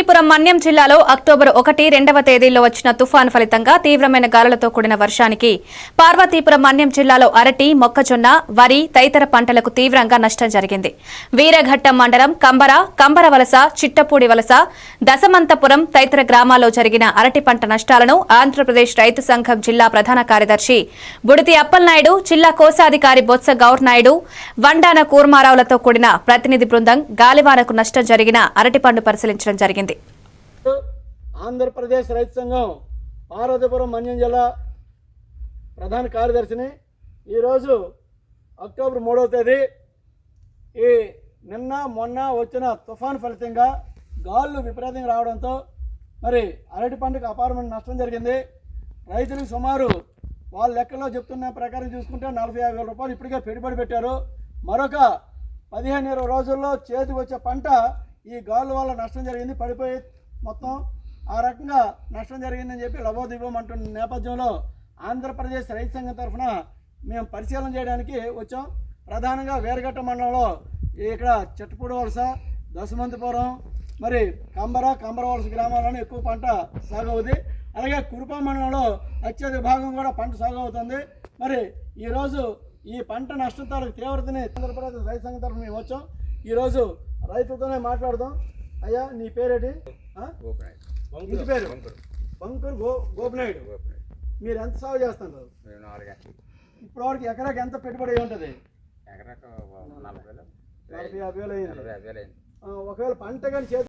పార్వతీపురం మన్యం జిల్లాలో అక్టోబర్ ఒకటి రెండవ తేదీల్లో వచ్చిన తుఫాను ఫలితంగా తీవ్రమైన గాలులతో కూడిన వర్షానికి పార్వతీపురం మన్యం జిల్లాలో అరటి మొక్కజొన్న వరి తదితర పంటలకు తీవ్రంగా నష్టం జరిగింది. వీరఘట్టం మండలం కంబర కంబర వలస చిట్టపూడి వలస దశమంతపురం తదితర గ్రామాల్లో జరిగిన అరటి పంట నష్టాలను ఆంధ్రప్రదేశ్ రైతు సంఘం జిల్లా ప్రధాన కార్యదర్శి బుడితి అప్పలనాయుడు జిల్లా కోశాధికారి బొత్స గౌర్ నాయుడు వండాన కూర్మారావులతో కూడిన ప్రతినిధి బృందం గాలివానకు నష్టం జరిగిన అరటిపండు పరిశీలించడం జరిగింది. ఆంధ్రప్రదేశ్ రైతు సంఘం పార్వతీపురం మన్యం జిల్లా ప్రధాన కార్యదర్శిని. ఈరోజు అక్టోబర్ మూడవ తేదీ ఈ నిన్న మొన్న వచ్చిన తుఫాన్ ఫలితంగా గాళ్ళు విపరీతంగా రావడంతో మరి అరటి పంటకు అపారమైన నష్టం జరిగింది. రైతులకు సుమారు వాళ్ళ లెక్కలో చెప్తున్న ప్రకారం చూసుకుంటే నలభై యాభై వేల రూపాయలు ఇప్పటికే పెట్టుబడి పెట్టారు. మరొక పదిహేను ఇరవై రోజుల్లో చేతికి వచ్చే పంట ఈ గాలు వల్ల నష్టం జరిగింది పడిపోయి మొత్తం ఆ రకంగా నష్టం జరిగిందని చెప్పి లబోదిబం అంటున్న నేపథ్యంలో ఆంధ్రప్రదేశ్ రైతు సంఘం తరఫున మేము పరిశీలన చేయడానికి వచ్చాం. ప్రధానంగా వేరగట్ట మండలంలో ఇక్కడ చెట్టుపూడి వలస దశమంతిపురం మరి కంబర కంబర వలస గ్రామాలను ఎక్కువ పంట సాగు అవుతుంది అలాగే కురుపా మండలంలో అత్యధిక భాగం కూడా పంట సాగు అవుతుంది మరి ఈరోజు ఈ పంట నష్టం తాలూకు తీవ్రతని ఆంధ్రప్రదేశ్ రైతు సంఘం తరఫున మేము వచ్చాం. ఈరోజు రైతులతోనే మాట్లాడదాం. అయ్యా నీ పేరేటి? ఇంటి పేరు? బంకూరు. గో గోపినాయుడు. మీరు ఎంత సాగు చేస్తున్నారు? ఇప్పటివరకు ఎకరాకి ఎంత పెట్టుబడి అయి ఉంటుంది? ఎకరాకు నలభై యాభై వేలు అయింది. ఒకవేళ పంట కానీ చేతి